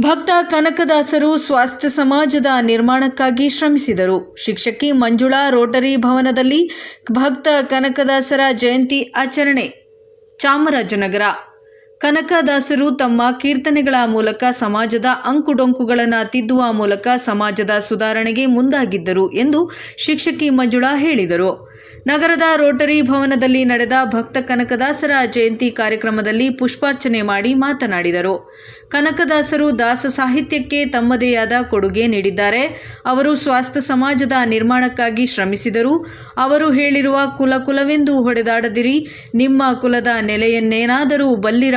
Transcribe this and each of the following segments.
ಭಕ್ತ ಕನಕದಾಸರು ಸ್ವಾಸ್ಥ್ಯ ಸಮಾಜದ ನಿರ್ಮಾಣಕ್ಕಾಗಿ ಶ್ರಮಿಸಿದರು. ಶಿಕ್ಷಕಿ ಮಂಜುಳಾ ರೋಟರಿ ಭವನದಲ್ಲಿ ಭಕ್ತ ಕನಕದಾಸರ ಜಯಂತಿ ಆಚರಣೆ. ಚಾಮರಾಜನಗರ. ಕನಕದಾಸರು ತಮ್ಮ ಕೀರ್ತನೆಗಳ ಮೂಲಕ ಸಮಾಜದ ಅಂಕುಡೊಂಕುಗಳನ್ನು ತಿದ್ದುವ ಮೂಲಕ ಸಮಾಜದ ಸುಧಾರಣೆಗೆ ಮುಂದಾಗಿದ್ದರು ಎಂದು ಶಿಕ್ಷಕಿ ಮಂಜುಳಾ ಹೇಳಿದರು. ನಗರದ ರೋಟರಿ ಭವನದಲ್ಲಿ ನಡೆದ ಭಕ್ತ ಕನಕದಾಸರ ಜಯಂತಿ ಕಾರ್ಯಕ್ರಮದಲ್ಲಿ ಪುಷ್ಪಾರ್ಚನೆ ಮಾಡಿ ಮಾತನಾಡಿದರು. ಕನಕದಾಸರು ದಾಸ ಸಾಹಿತ್ಯಕ್ಕೆ ತಮ್ಮದೇ ಆದ ಕೊಡುಗೆ ನೀಡಿದ್ದಾರೆ. ಅವರು ಸ್ವಾಸ್ಥ್ಯ ಸಮಾಜದ ನಿರ್ಮಾಣಕ್ಕಾಗಿ ಶ್ರಮಿಸಿದರು. ಅವರು ಹೇಳಿರುವ ಕುಲ ಕುಲವೆಂದು ಹೊಡೆದಾಡದಿರಿ. ನಿಮ್ಮ ಕುಲದ ನೆಲೆಯನ್ನೇನಾದರೂ ಬಲ್ಲಿರ?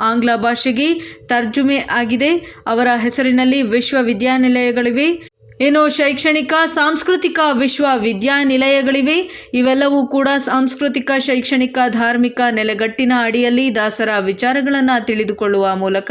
ಆಂಗ್ಲ ಭಾಷೆಗೆ ತರ್ಜುಮೆ ಆಗಿದೆ. ಅವರ ಹೆಸರಿನಲ್ಲಿ ವಿಶ್ವವಿದ್ಯಾನಿಲಯಗಳಿವೆ. ಏನೋ ಶೈಕ್ಷಣಿಕ, ಸಾಂಸ್ಕೃತಿಕ ವಿಶ್ವವಿದ್ಯಾನಿಲಯಗಳಿವೆ. ಇವೆಲ್ಲವೂ ಕೂಡ ಸಾಂಸ್ಕೃತಿಕ, ಶೈಕ್ಷಣಿಕ, ಧಾರ್ಮಿಕ ನೆಲೆಗಟ್ಟಿನ ಅಡಿಯಲ್ಲಿ ದಾಸರ ವಿಚಾರಗಳನ್ನು ತಿಳಿದುಕೊಳ್ಳುವ ಮೂಲಕ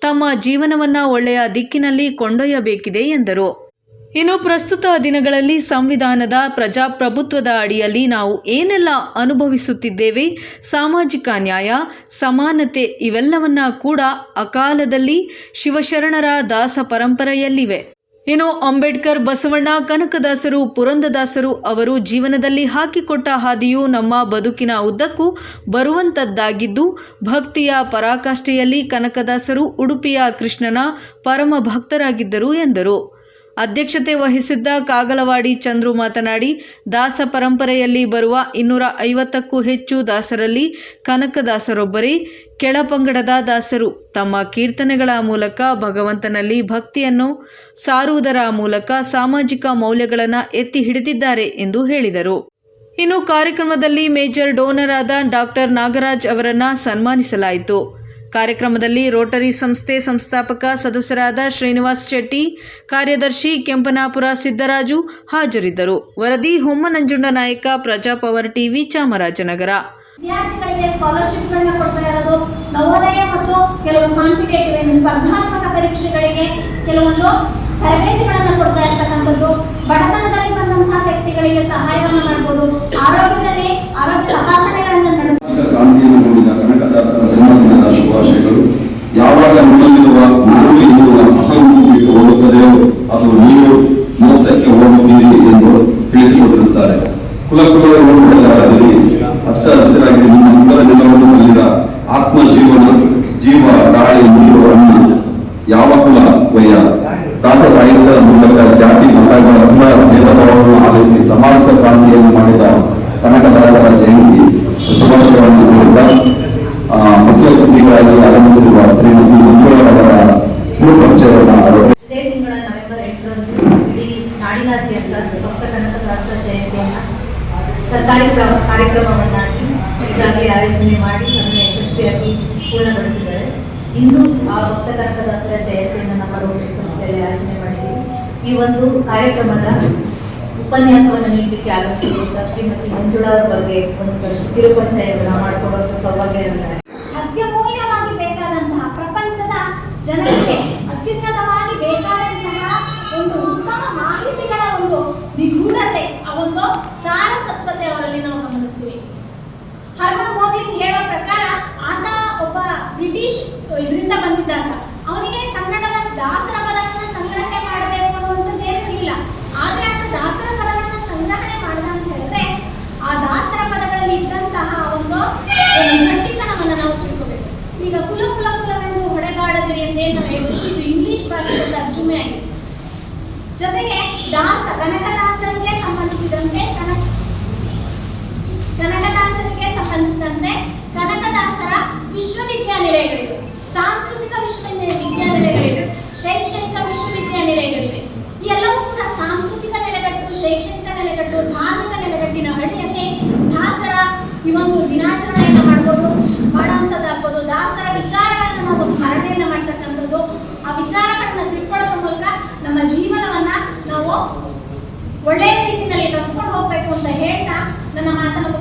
ತಮ್ಮ ಜೀವನವನ್ನು ಒಳ್ಳೆಯ ದಿಕ್ಕಿನಲ್ಲಿ ಕೊಂಡೊಯ್ಯಬೇಕಿದೆ ಎಂದರು. ಇನ್ನು ಪ್ರಸ್ತುತ ದಿನಗಳಲ್ಲಿ ಸಂವಿಧಾನದ ಪ್ರಜಾಪ್ರಭುತ್ವದ ಅಡಿಯಲ್ಲಿ ನಾವು ಏನೆಲ್ಲ ಅನುಭವಿಸುತ್ತಿದ್ದೇವೆ? ಸಾಮಾಜಿಕ ನ್ಯಾಯ, ಸಮಾನತೆ ಇವೆಲ್ಲವನ್ನ ಕೂಡ ಅಕಾಲದಲ್ಲಿ ಶಿವಶರಣರ ದಾಸ ಪರಂಪರೆಯಲ್ಲಿವೆ. ಇನ್ನು ಅಂಬೇಡ್ಕರ್ ಬಸವಣ್ಣ ಕನಕದಾಸರು ಪುರಂದದಾಸರು ಅವರು ಜೀವನದಲ್ಲಿ ಹಾಕಿಕೊಟ್ಟ ಹಾದಿಯು ನಮ್ಮ ಬದುಕಿನ ಉದ್ದಕ್ಕೂ ಬರುವಂತದ್ದಾಗಿದ್ದು, ಭಕ್ತಿಯ ಪರಾಕಾಷ್ಠೆಯಲ್ಲಿ ಕನಕದಾಸರು ಉಡುಪಿಯ ಕೃಷ್ಣನ ಪರಮ ಭಕ್ತರಾಗಿದ್ದರು ಎಂದರು. ಅಧ್ಯಕ್ಷತೆ ವಹಿಸಿದ್ದ ಕಾಗಲವಾಡಿ ಚಂದ್ರು ಮಾತನಾಡಿ, ದಾಸ ಪರಂಪರೆಯಲ್ಲಿ ಬರುವ ಇನ್ನೂರ ಐವತ್ತಕ್ಕೂ ಹೆಚ್ಚು ದಾಸರಲ್ಲಿ ಕನಕದಾಸರೊಬ್ಬರೇ. ಕೆಳಪಂಗಡದ ದಾಸರು ತಮ್ಮ ಕೀರ್ತನೆಗಳ ಮೂಲಕ ಭಗವಂತನಲ್ಲಿ ಭಕ್ತಿಯನ್ನು ಸಾರುವುದರ ಮೂಲಕ ಸಾಮಾಜಿಕ ಮೌಲ್ಯಗಳನ್ನು ಎತ್ತಿ ಹಿಡಿದಿದ್ದಾರೆ ಎಂದು ಹೇಳಿದರು. ಇನ್ನು ಕಾರ್ಯಕ್ರಮದಲ್ಲಿ ಮೇಜರ್ ಡೋನರ್ ಆದ ಡಾಕ್ಟರ್ ನಾಗರಾಜ್ ಅವರನ್ನು ಸನ್ಮಾನಿಸಲಾಯಿತು. ಕಾರ್ಯಕ್ರಮದಲ್ಲಿ ರೋಟರಿ ಸಂಸ್ಥೆ ಸಂಸ್ಥಾಪಕ ಸದಸ್ಯರಾದ ಶ್ರೀನಿವಾಸ್ ಶೆಟ್ಟಿ, ಕಾರ್ಯದರ್ಶಿ ಕೆಂಪನಾಪುರ ಸಿದ್ದರಾಜು ಹಾಜರಿದ್ದರು. ವರದಿ ಹೊಮ್ಮನಂಜುಂಡ ನಾಯಕ ಪ್ರಜಾ ಪವರ್ ಟಿವಿ ಚಾಮರಾಜನಗರ. ವಿದ್ಯಾರ್ಥಿಗಳಿಗೆ ಸ್ಕಾಲರ್ಶಿಪ್ಗಳನ್ನ ಕೊಡ್ತಾ ಇರೋದು ನವೋದಯ ಮತ್ತು ಕೆಲವು ಕಾಂಪಿಟೇಟಿವ್ ಸ್ಪರ್ಧಾತ್ಮಕ ಪರೀಕ್ಷೆಗಳಿಗೆ ಕೆಲವೊಂದು ತರಬೇತಿಗಳನ್ನು ಕೊಡ್ತಾ ಇರ್ತಕ್ಕಂಥದ್ದು ಯಾವಾಗ ನಿಮ್ಮಲ್ಲಿರುವ ನಾನು ಎನ್ನುವ ಅಹಂಭೂಮಿಗೆ ಹೋಗುತ್ತದೆಯೋ ಅದು ನೀವು ಮೋಸಕ್ಕೆ ಹೋಗುತ್ತೀರಿ ಎಂದು ತಿಳಿಸಿಕೊಟ್ಟಿರುತ್ತಾರೆ. ಹೊಡೆದಾಡದಿರಿ ಹಚ್ಚ ಹಸಿರಾಗಿ ನಿಮ್ಮ ಮಂಗಲ ದಿನವನ್ನು ಹೊಂದಿದ ಆತ್ಮ ಜೀವನ ಜೀವ ಗಾಳಿ ನೀರು ಅನ್ನ ಯಾವ ಕುಲ ವಯ್ಯ? ದಾಸ ಸಾಹಿತ್ಯದ ಮೂಲಕ ಜಾತಿ ಮತಗಳ ಭೇದಭಾವವನ್ನು ಆಲಿಸಿ ಸಮಾಜದ ಕ್ರಾಂತಿಯನ್ನು ಮಾಡಿದ ಕನಕದಾಸರ ಜಯಂತಿ. ಶ್ರೀಮತಿ ಮಂಜುಳಾ ಅವರ ಕಿರುಪರಿಚಯವನ್ನು ಅವರು ನಾಡಿನಾದ್ಯಂತ ಭಕ್ತ ಕನಕದಾಸರ ಜಯಂತಿಯನ್ನು ಸರ್ಕಾರಿ ಕಾರ್ಯಕ್ರಮವನ್ನಾಗಿ ಈಗಾಗಲೇ ಆಯೋಜನೆ ಮಾಡಿ ಅದನ್ನು ಯಶಸ್ವಿಯಾಗಿ ಪೂರ್ಣಗೊಳಿಸಿದ್ದಾರೆ. ಇಂದು ಆ ಭಕ್ತ ಕನಕದಾಸರ ಜಯಂತಿಯನ್ನು ನಮ್ಮ ರೋಟರಿ ಸಂಸ್ಥೆಯಲ್ಲಿ ಆಯೋಜನೆ ಮಾಡಿದ್ದೀವಿ. ಈ ಒಂದು ಕಾರ್ಯಕ್ರಮದ ಉಪನ್ಯಾಸವನ್ನು ನೀಡಲಿಕ್ಕೆ ಆಗಮಿಸಿರುವಂತಹ ಶ್ರೀಮತಿ ಮಂಜುಳಾ ಬಗ್ಗೆ ಒಂದು ಕಿರುಪರಿಚಯವನ್ನು ಮಾಡಿಕೊಡುವಂಥ ಸೌಭಾಗ್ಯ ಜನರಿಗೆ ಅತ್ಯುನ್ನತವಾಗಿ ಬೇಕಾದಂತಹ ಒಂದು ಉತ್ತಮ ಮಾಹಿತಿಗಳ ಒಂದು ನಿಗೂಢತೆ, ಆ ಒಂದು ಸಾರಸತ್ವತೆ ಅವರಲ್ಲಿ ನಾವು ಗಮನಿಸ್ತೀವಿ. ಹರ್ಮನ್ ಮೋಗ್ಲಿಂಗ್ ಹೇಳೋ ಪ್ರಕಾರ ಆತ ಒಬ್ಬ ಬ್ರಿಟಿಷ್, ಇದರಿಂದ ಬಂದಿದ್ದ ಅವನಿಗೆ ಕನ್ನಡದ ದಾಸರ ಪದಗಳನ್ನ ಸಂಗ್ರಹಣೆ ಮಾಡಬೇಕು ಅನ್ನುವಂಥದ್ದು ಏನೂ ಇರಲಿಲ್ಲ ಆದ್ರೆ ಆತ ದಾಸರ ಪದಗಳನ್ನ ಸಂಗ್ರಹಣೆ ಮಾಡ್ದ ಅಂತ ಹೇಳಿದ್ರೆ ಆ ದಾಸರ ಪದಗಳಲ್ಲಿ ಇದ್ದಂತಹ ಒಂದು ಗಟ್ಟಿತನವನ್ನ ನಾವು ತಿಳ್ಕೋಬೇಕು ಈಗ ಕುಲ ಕುಲ ಕುಲವೆಂದು ಹೊಡೆದಾಡದಿರಿ ಅಂತ ಏನು ನಾವು ಹೇಳಿದ್ವಿ ಇದು ಇಂಗ್ಲಿಷ್ ತರ್ಜುಮೆ ಆಗಿದೆ ಜೊತೆಗೆ ದಾಸ ಕನಕದಾಸರಿಗೆ ಸಂಬಂಧಿಸಿದಂತೆ ಕನಕ ಕನಕದಾಸರಿಗೆ ಸಂಬಂಧಿಸಿದಂತೆ ಕನಕದಾಸರ ವಿಶ್ವವಿದ್ಯಾನಿಲಯಗಳಿವೆ. ಸಾಂಸ್ಕೃತಿಕ ವಿಶ್ವವಿದ್ಯಾನಿಲಯಗಳಿವೆ ಶೈಕ್ಷಣಿಕ ವಿಶ್ವವಿದ್ಯಾನಿಲಯಗಳಿವೆ. ಎಲ್ಲವೂ ಕೂಡ ಸಾಂಸ್ಕೃತಿಕ ನೆಲೆಗಟ್ಟು, ಶೈಕ್ಷಣಿಕ ನೆಲೆಗಟ್ಟು, ಧಾರ್ಮಿಕ ನೆಲೆಗಟ್ಟಿನ ಅಡಿಯಲ್ಲಿ ದಾಸರ ಈ ಒಂದು ದಿನಾಚರಣೆಯನ್ನು ಮಾಡ್ಬೋದು ಮಾಡುವಂಥದ್ದಾಗ್ಬೋದು ದಾಸರ ವಿಚಾರಗಳನ್ನು ನಾವು ಸ್ಮರಣೆಯನ್ನು ಮಾಡ್ತಕ್ಕಂಥದ್ದು. ಆ ವಿಚಾರಗಳನ್ನ ತಿಳ್ಕೊಳ್ಳೋದ್ರ ಮೂಲಕ ನಮ್ಮ ಜೀವನವನ್ನ ನಾವು ಒಳ್ಳೆಯ ರೀತಿಯಲ್ಲಿ ಕಲ್ತ್ಕೊಂಡು ಹೋಗ್ಬೇಕು ಅಂತ ಹೇಳ್ತಾ ನನ್ನ ಮಾತನ್ನು.